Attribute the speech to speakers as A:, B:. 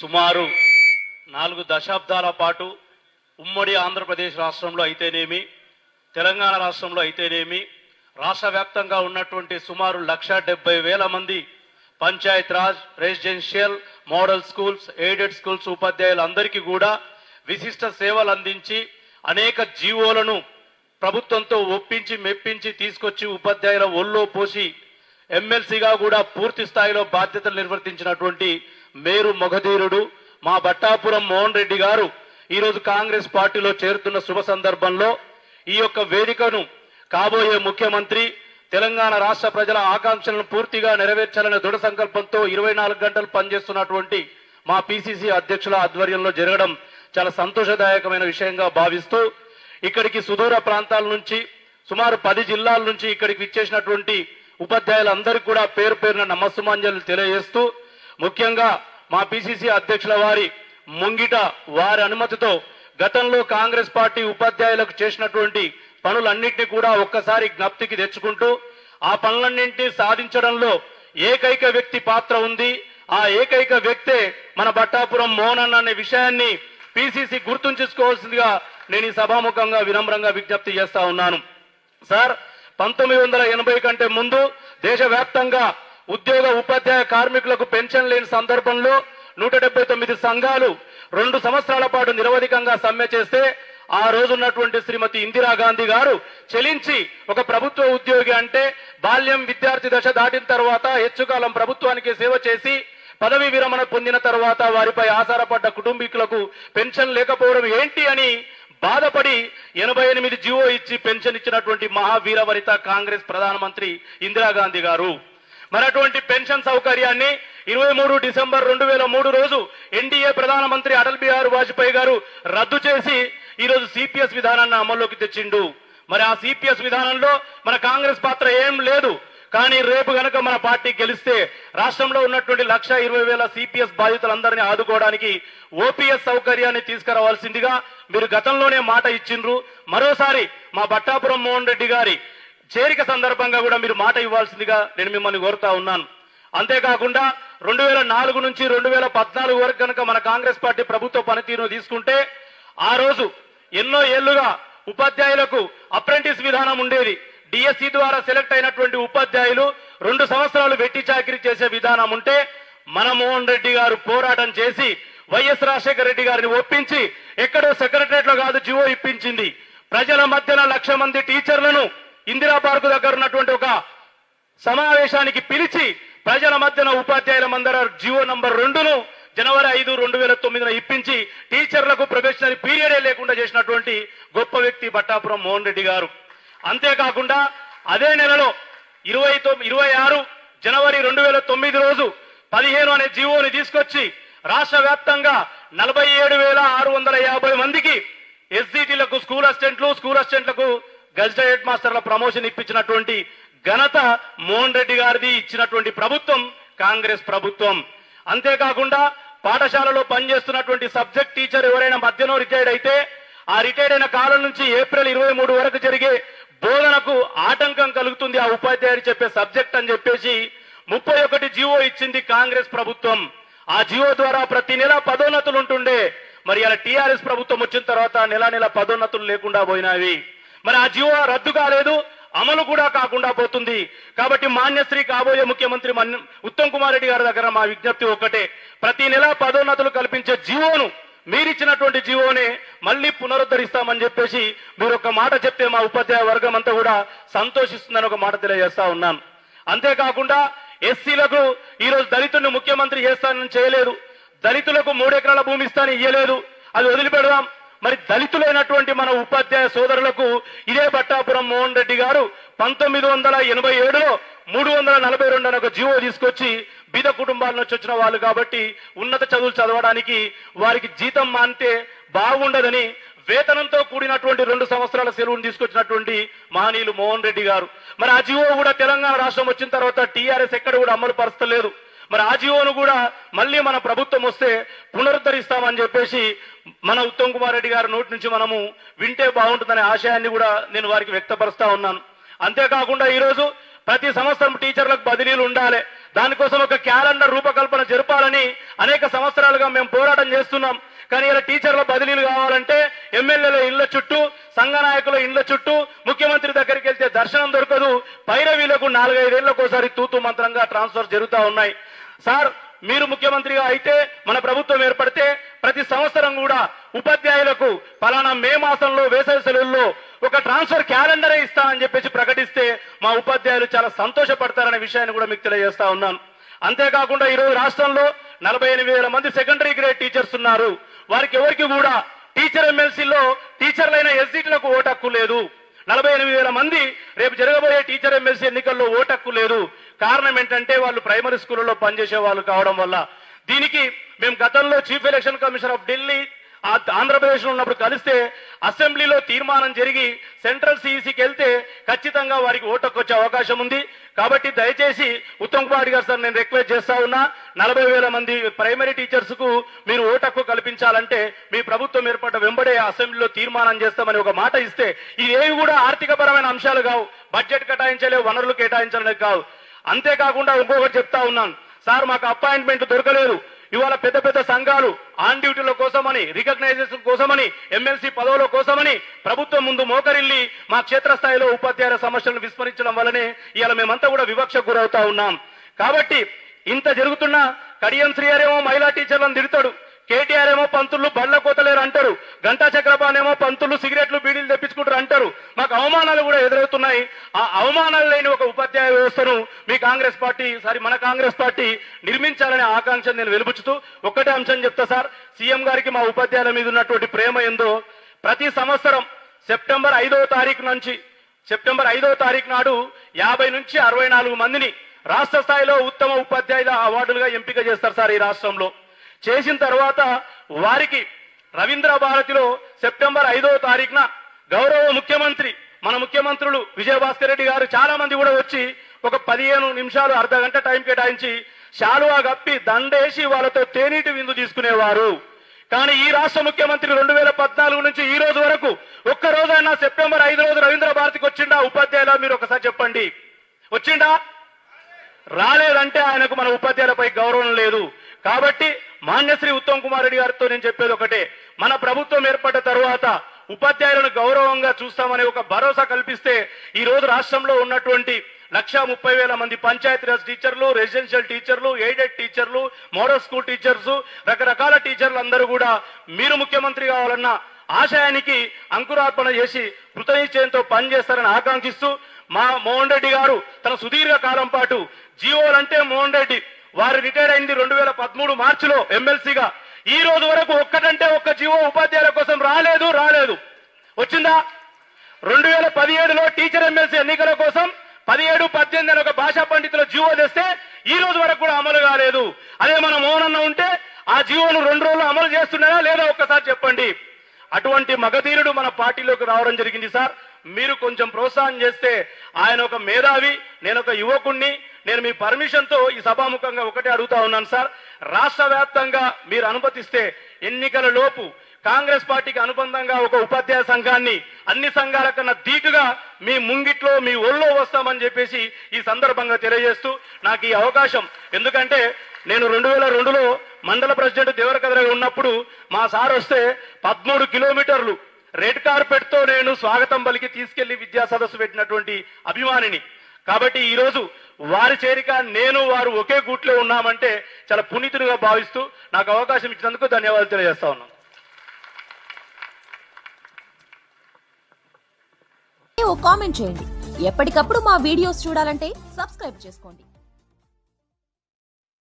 A: సుమారు నాలుగు దశాబ్దాల పాటు ఉమ్మడి ఆంధ్రప్రదేశ్ రాష్ట్రంలో అయితేనేమి తెలంగాణ రాష్ట్రంలో అయితేనేమి రాష్ట్ర వ్యాప్తంగా ఉన్నటువంటి సుమారు లక్ష డెబ్బై వేల మంది Panchayat Raj residential model schools aided schools ఉపాధ్యాయులందరికీ కూడా విశిష్ట సేవలు అందించి అనేక జీవోలను ప్రభుత్వంతో ఒప్పించి మెప్పించి తీసుకొచ్చి ఉపాధ్యాయుల ఒళ్ళో పోసి ఎమ్మెల్సీగా కూడా పూర్తి స్థాయిలో బాధ్యతలు నిర్వర్తించినటువంటి మేరు మొగధీరుడు మా బట్టాపురం మోహన్ రెడ్డి గారు ఈరోజు కాంగ్రెస్ పార్టీలో చేరుతున్న శుభ సందర్భంలో ఈ యొక్క వేదికను కాబోయే ముఖ్యమంత్రి తెలంగాణ రాష్ట్ర ప్రజల ఆకాంక్షలను పూర్తిగా నెరవేర్చాలనే దృఢ సంకల్పంతో ఇరవై నాలుగు గంటలు పనిచేస్తున్నటువంటి మా పిసిసి అధ్యక్షుల ఆధ్వర్యంలో జరగడం చాలా సంతోషదాయకమైన విషయంగా భావిస్తూ ఇక్కడికి సుదూర ప్రాంతాల నుంచి సుమారు పది జిల్లాల నుంచి ఇక్కడికి విచ్చేసినటువంటి ఉపాధ్యాయులందరికీ కూడా పేరు పేరున నమస్సుమాంజలు తెలియజేస్తూ ముఖ్యంగా మా పిసిసి అధ్యక్షుల వారి ముంగిట వారి అనుమతితో గతంలో కాంగ్రెస్ పార్టీ ఉపాధ్యాయులకు చేసినటువంటి పనులన్నింటినీ కూడా ఒక్కసారి జ్ఞప్తికి తెచ్చుకుంటూ ఆ పనులన్నింటినీ సాధించడంలో ఏకైక వ్యక్తి పాత్ర ఉంది. ఆ ఏకైక వ్యక్తే మన బట్టాపురం మోహన్ అనే విషయాన్ని పిసిసి గుర్తుంచుకోవాల్సిందిగా నేను ఈ సభాముఖంగా వినమ్రంగా విజ్ఞప్తి చేస్తా ఉన్నాను. సార్ పంతొమ్మిది వందల ఎనభై కంటే ముందు దేశవ్యాప్తంగా ఉద్యోగ ఉపాధ్యాయ కార్మికులకు పెన్షన్ లేని సందర్భంలో నూట డెబ్బై తొమ్మిది సంఘాలు రెండు సంవత్సరాల పాటు నిరవధికంగా సమ్మె చేస్తే ఆ రోజు ఉన్నటువంటి శ్రీమతి ఇందిరాగాంధీ గారు చెలించి ఒక ప్రభుత్వ ఉద్యోగి అంటే బాల్యం విద్యార్థి దశ దాటిన తర్వాత హెచ్చుకాలం ప్రభుత్వానికి సేవ చేసి పదవి విరమణ పొందిన తర్వాత వారిపై ఆధారపడ్డ కుటుంబీకులకు పెన్షన్ లేకపోవడం ఏంటి అని బాధపడి ఎనభై ఎనిమిది జీవో ఇచ్చి పెన్షన్ ఇచ్చినటువంటి మహావీరవరిత కాంగ్రెస్ ప్రధానమంత్రి ఇందిరాగాంధీ గారు. మరి అటువంటి పెన్షన్ సౌకర్యాన్ని ఇరవై మూడు డిసెంబర్ రెండు వేల మూడు రోజు ఎన్డీఏ ప్రధానమంత్రి అటల్ బిహారీ వాజ్పేయి గారు రద్దు చేసి ఈరోజు సిపిఎస్ విధానాన్ని అమల్లోకి తెచ్చిండు. మరి ఆ సిపిఎస్ విధానంలో మన కాంగ్రెస్ పాత్ర ఏం లేదు. కానీ రేపు గనక మన పార్టీ గెలిస్తే రాష్ట్రంలో ఉన్నటువంటి లక్ష ఇరవై వేల సిపిఎస్ బాధితులందరినీ ఆదుకోవడానికి ఓపీఎస్ సౌకర్యాన్ని తీసుకురావాల్సిందిగా మీరు గతంలోనే మాట ఇచ్చిండ్రు. మరోసారి మా బట్టాపురం మోహన్ రెడ్డి గారి చేరిక సందర్భంగా కూడా మీరు మాట ఇవ్వాల్సిందిగా నేను మిమ్మల్ని కోరుతా ఉన్నాను. అంతేకాకుండా రెండు వేల నాలుగు నుంచి రెండు వేల పద్నాలుగు వరకు కనుక మన కాంగ్రెస్ పార్టీ ప్రభుత్వ పనితీరును తీసుకుంటే ఆ రోజు ఎన్నో ఏళ్ళుగా ఉపాధ్యాయులకు అప్రెంటిస్ విధానం ఉండేది. డిఎస్సి ద్వారా సెలెక్ట్ అయినటువంటి ఉపాధ్యాయులు రెండు సంవత్సరాలు వెట్టి చాకిరీ చేసే విధానం ఉంటే మనమోహన్ రెడ్డి గారు పోరాటం చేసి వైఎస్ రాజశేఖర రెడ్డి గారిని ఒప్పించి ఎక్కడో సెక్రటరేట్లో కాదు జివో ఇప్పించింది. ప్రజల మధ్యన లక్ష మంది టీచర్లను ఇందిరా పార్కు దగ్గర ఉన్నటువంటి ఒక సమావేశానికి పిలిచి ప్రజల మధ్యన ఉపాధ్యాయుల మందర జివో నంబర్ రెండును జనవరి ఐదు రెండు వేల తొమ్మిదిన ఇప్పించి టీచర్లకు ప్రొఫెషనల్ పీరియడే లేకుండా చేసినటువంటి గొప్ప వ్యక్తి బట్టాపురం మోహన్ రెడ్డి గారు. అంతేకాకుండా అదే నెలలో ఇరవై ఇరవై ఆరు జనవరి రెండు వేల తొమ్మిది రోజు పదిహేను అనే జీవోని తీసుకొచ్చి రాష్ట్ర వ్యాప్తంగా నలభై ఏడు వేల ఆరు వందల యాభై మందికి ఎస్జిటీలకు స్కూల్ అసిస్టెంట్లు స్కూల్ అసిస్టెంట్లకు గజిటెడ్ హెడ్ మాస్టర్ల ప్రమోషన్ ఇప్పించినటువంటి ఘనత మోహన్ రెడ్డి గారిది ఇచ్చినటువంటి ప్రభుత్వం కాంగ్రెస్ ప్రభుత్వం. అంతేకాకుండా పాఠశాలలో పనిచేస్తున్నటువంటి సబ్జెక్ట్ టీచర్ ఎవరైనా మధ్యలో రిటైర్డ్ అయితే ఆ రిటైర్డ్ అయిన కాలం నుంచి ఏప్రిల్ ఇరవై మూడు వరకు జరిగే బోధనకు ఆటంకం కలుగుతుంది. ఆ ఉపాధ్యాయుడు చెప్పే సబ్జెక్ట్ అని చెప్పేసి ముప్పై ఒకటి జీవో ఇచ్చింది కాంగ్రెస్ ప్రభుత్వం. ఆ జీవో ద్వారా ప్రతి నెల పదోన్నతులు ఉంటుండే. మరి అలా టీఆర్ఎస్ ప్రభుత్వం వచ్చిన తర్వాత నెల నెల పదోన్నతులు లేకుండా పోయినవి మరి ఆ జీవో రద్దు కాలేదు అమలు కూడా కాకుండా పోతుంది. కాబట్టి మాన్యశ్రీ కాబోయే ముఖ్యమంత్రి మన్ ఉత్తమ్ కుమార్ రెడ్డి గారి దగ్గర మా విజ్ఞప్తి ఒక్కటే. ప్రతి నెల పదోన్నతులు కల్పించే జీవోను మీరిచ్చినటువంటి జీవోనే మళ్ళీ పునరుద్ధరిస్తామని చెప్పేసి మీరు ఒక మాట చెప్తే మా ఉపాధ్యాయ వర్గం అంతా కూడా సంతోషిస్తుందని ఒక మాట తెలియజేస్తా ఉన్నాను. అంతేకాకుండా ఎస్సీలకు ఈరోజు దళితుడిని ముఖ్యమంత్రి చేస్తానని చేయలేదు. దళితులకు మూడెకరాల భూమి ఇస్తానని ఇయ్యలేదు. అది వదిలిపెడదాం. మరి దళితులైనటువంటి మన ఉపాధ్యాయ సోదరులకు ఇదే బట్టాపురం మోహన్ రెడ్డి గారు పంతొమ్మిది వందల ఎనభై ఏడులో మూడు వందల నలభై రెండు అనే ఒక జీవో తీసుకొచ్చి బీద కుటుంబాల నుంచి వచ్చిన వాళ్ళు కాబట్టి ఉన్నత చదువులు చదవడానికి వారికి జీతం మానితే బాగుండదని వేతనంతో కూడినటువంటి రెండు సంవత్సరాల సెలవును తీసుకొచ్చినటువంటి మహనీయులు మోహన్ రెడ్డి గారు. మరి ఆ జీవో కూడా తెలంగాణ రాష్ట్రం వచ్చిన తర్వాత టీఆర్ఎస్ ఎక్కడ కూడా అమలు పరచలేదు మరి ఆ జీవోను కూడా మళ్ళీ మన ప్రభుత్వం వస్తే పునరుద్ధరిస్తామని చెప్పేసి మన ఉత్తమ్ కుమార్ రెడ్డి గారి నోటి నుంచి మనము వింటే బాగుంటుందనే ఆశయాన్ని కూడా నేను వారికి వ్యక్తపరుస్తా ఉన్నాను. అంతేకాకుండా ఈరోజు ప్రతి సంవత్సరం టీచర్లకు బదిలీలు ఉండాలి. దానికోసం ఒక క్యాలెండర్ రూపకల్పన జరపాలని అనేక సంవత్సరాలుగా మేము పోరాటం చేస్తున్నాం. కానీ ఇలా టీచర్ల బదిలీలు కావాలంటే ఎమ్మెల్యేల ఇళ్ళ చుట్టూ సంఘ నాయకుల ఇళ్ళ చుట్టూ ముఖ్యమంత్రి దగ్గరికి వెళ్తే దర్శనం దొరకదు. పైరవీలకు నాలుగైదేళ్ళకు ఒకసారి తూతు మంత్రంగా ట్రాన్స్ఫర్ జరుగుతా ఉన్నాయి. సార్ మీరు ముఖ్యమంత్రిగా అయితే మన ప్రభుత్వం ఏర్పడితే ప్రతి సంవత్సరం కూడా ఉపాధ్యాయులకు పలానా మే మాసంలో వేసవి సెలవుల్లో ఒక ట్రాన్స్ఫర్ క్యాలెండరే ఇస్తానని చెప్పేసి ప్రకటిస్తే మా ఉపాధ్యాయులు చాలా సంతోషపడతారనే విషయాన్ని కూడా మీకు తెలియజేస్తా ఉన్నాను. అంతేకాకుండా ఈరోజు రాష్ట్రంలో నలభై ఎనిమిది వేల మంది సెకండరీ గ్రేడ్ టీచర్స్ ఉన్నారు. వారికి ఎవరికి కూడా టీచర్ ఎమ్మెల్సీలో టీచర్లైన ఎస్సీటీలకు ఓటు హక్కు లేదు. నలభై ఎనిమిది వేల మంది రేపు జరగబోయే టీచర్ ఎమ్మెల్సీ ఎన్నికల్లో ఓటు హక్కు లేదు. కారణం ఏంటంటే వాళ్ళు ప్రైమరీ స్కూళ్ళలో పనిచేసే వాళ్ళు కావడం వల్ల. దీనికి మేము గతంలో chief election commissioner of Delhi ఆంధ్రప్రదేశ్లో ఉన్నప్పుడు కలిస్తే అసెంబ్లీలో తీర్మానం జరిగి సెంట్రల్ సిఇసికి వెళ్తే ఖచ్చితంగా వారికి ఓటకు వచ్చే అవకాశం ఉంది. కాబట్టి దయచేసి ఉత్తమ్ కుమార్ గారు సార్ నేను రిక్వెస్ట్ చేస్తా ఉన్నా నలభై వేల మంది ప్రైమరీ టీచర్స్కు మీరు ఓటక్కు కల్పించాలంటే మీ ప్రభుత్వం ఏర్పడ్డ వెంబడే అసెంబ్లీలో తీర్మానం చేస్తామని ఒక మాట ఇస్తే ఇవేవి కూడా ఆర్థిక పరమైన అంశాలు కావు. బడ్జెట్ కేటాయించలేవు వనరులు కేటాయించలేదు కావు. అంతేకాకుండా ఇంకొకటి చెప్తా ఉన్నాను. సార్ మాకు అపాయింట్మెంట్ దొరకలేదు. ఇవాళ పెద్ద పెద్ద సంఘాలు ఆన్ డ్యూటీల కోసమని రికగ్నైజేషన్ కోసమని ఎమ్మెల్సీ పదవుల కోసమని ప్రభుత్వం ముందు మోకరిల్లి మా క్షేత్రస్థాయిలో ఉపాధ్యాయుల సమస్యలను విస్మరించడం వల్లనే ఇవాళ మేమంతా కూడా వివక్షకు గురవుతా ఉన్నాం. కాబట్టి ఇంత జరుగుతున్న కడియం శ్రీఆర్ ఏమో మహిళా టీచర్లను తిడతాడు. కేటీఆర్ ఏమో పంతులు బళ్ళ కోతలేరు అంటారు. గంటా చక్రపాణి ఏమో పంతులు సిగరెట్లు బీడీలు తెప్పించుకుంటారు అంటారు. మాకు అవమానాలు కూడా ఎదురవుతున్నాయి. ఆ అవమానాలు లేని ఒక ఉపాధ్యాయ వ్యవస్థను మీ కాంగ్రెస్ పార్టీ సారీ మన కాంగ్రెస్ పార్టీ నిర్మించాలనే ఆకాంక్ష నేను వెలుపుచుతూ ఒక్కటే అంశం చెప్తా సార్. సీఎం గారికి మా ఉపాధ్యాయుల మీద ఉన్నటువంటి ప్రేమ ఏందో ప్రతి సంవత్సరం సెప్టెంబర్ ఐదవ తారీఖు నుంచి సెప్టెంబర్ ఐదవ తారీఖు నాడు యాభై నుంచి అరవై నాలుగు మందిని రాష్ట్ర స్థాయిలో ఉత్తమ ఉపాధ్యాయుల అవార్డులుగా ఎంపిక చేస్తారు సార్ ఈ రాష్ట్రంలో. చేసిన తర్వాత వారికి రవీంద్ర భారతిలో సెప్టెంబర్ ఐదవ తారీఖున గౌరవ ముఖ్యమంత్రి మన ముఖ్యమంత్రులు విజయభాస్కర్ రెడ్డి గారు చాలా మంది కూడా వచ్చి ఒక పదిహేను నిమిషాలు అర్ధ గంట టైం కేటాయించి శాలువా గప్పి దండేసి వాళ్ళతో తేనీటి విందు తీసుకునేవారు. కానీ ఈ రాష్ట్ర ముఖ్యమంత్రి రెండు వేల పద్నాలుగు నుంచి ఈ రోజు వరకు ఒక్క రోజైనా సెప్టెంబర్ ఐదు రోజు రవీంద్ర భారతికి వచ్చిండా? ఉపాధ్యాయుల మీరు ఒకసారి చెప్పండి. వచ్చిండా? రాలేదంటే ఆయనకు మన ఉపాధ్యాయులపై గౌరవం లేదు. కాబట్టి మాన్యశ్రీ ఉత్తమ్ కుమార్ రెడ్డి గారితో నేను చెప్పేది ఒకటే. మన ప్రభుత్వం ఏర్పడ్డ తర్వాత ఉపాధ్యాయులను గౌరవంగా చూస్తామనే ఒక భరోసా కల్పిస్తే ఈ రోజు రాష్ట్రంలో ఉన్నటువంటి లక్షా ముప్పై వేల మంది పంచాయతీరాజ్ టీచర్లు రెసిడెన్షియల్ టీచర్లు ఎయిడెడ్ టీచర్లు మోడల్ స్కూల్ టీచర్స్ రకరకాల టీచర్లు అందరూ కూడా మీరు ముఖ్యమంత్రి కావాలన్న ఆశయానికి అంకురార్పణ చేసి కృతనిశ్చయంతో పనిచేస్తారని ఆకాంక్షిస్తూ మా మోహన్ రెడ్డి గారు తన సుదీర్ఘ కాలం పాటు జీవోలంటే మోహన్ రెడ్డి వారు రిటైర్ అయింది రెండు వేల పదమూడు మార్చిలో ఎమ్మెల్సీగా. ఈ రోజు వరకు ఒక్కటంటే ఒక్క జీవో ఉపాధ్యాయుల కోసం రాలేదు రాలేదు. వచ్చిందా? రెండు వేల పదిహేడులో టీచర్ ఎమ్మెల్సీ ఎన్నికల కోసం పదిహేడు పద్దెనిమిది అని ఒక భాషా పండితుల జీవో తెస్తే ఈ రోజు వరకు కూడా అమలు కాలేదు. అదే మన మోహన్ ఉంటే ఆ జీవోను రెండు రోజులు అమలు చేస్తున్నారా లేదా ఒక్కసారి చెప్పండి. అటువంటి మగధీరుడు మన పార్టీలోకి రావడం జరిగింది సార్. మీరు కొంచెం ప్రోత్సాహం చేస్తే ఆయన ఒక మేధావి నేను ఒక యువకుణ్ణి నేను మీ పర్మిషన్తో ఈ సభాముఖంగా ఒకటే అడుగుతా ఉన్నాను సార్. రాష్ట్ర వ్యాప్తంగా మీరు అనుమతిస్తే ఎన్నికల లోపు కాంగ్రెస్ పార్టీకి అనుబంధంగా ఒక ఉపాధ్యాయ సంఘాన్ని అన్ని సంఘాల కన్నా ధీటుగా మీ ముంగిట్లో మీ ఒళ్ళో వస్తామని చెప్పేసి ఈ సందర్భంగా తెలియజేస్తూ నాకు ఈ అవకాశం. ఎందుకంటే నేను రెండు వేల రెండులో మండల ప్రెసిడెంట్ దేవరకద్రగా ఉన్నప్పుడు మా సార్ వస్తే పదమూడు కిలోమీటర్లు రెడ్ కార్పెట్తో నేను స్వాగతం పలికి తీసుకెళ్ళి విద్యా సదస్సు పెట్టినటువంటి అభిమానిని. కాబట్టి ఈరోజు వారి చేరిక నేను వారు ఒకే గూట్లో ఉన్నామంటే చాలా పునీతులుగా భావిస్తూ నాకు అవకాశం ఇచ్చినందుకు ధన్యవాదాలు తెలియజేస్తా ఉన్నాను.
B: ఓ కామెంట్ చేయండి. ఎప్పటికప్పుడు మా వీడియోస్ చూడాలంటే సబ్స్క్రైబ్ చేసుకోండి.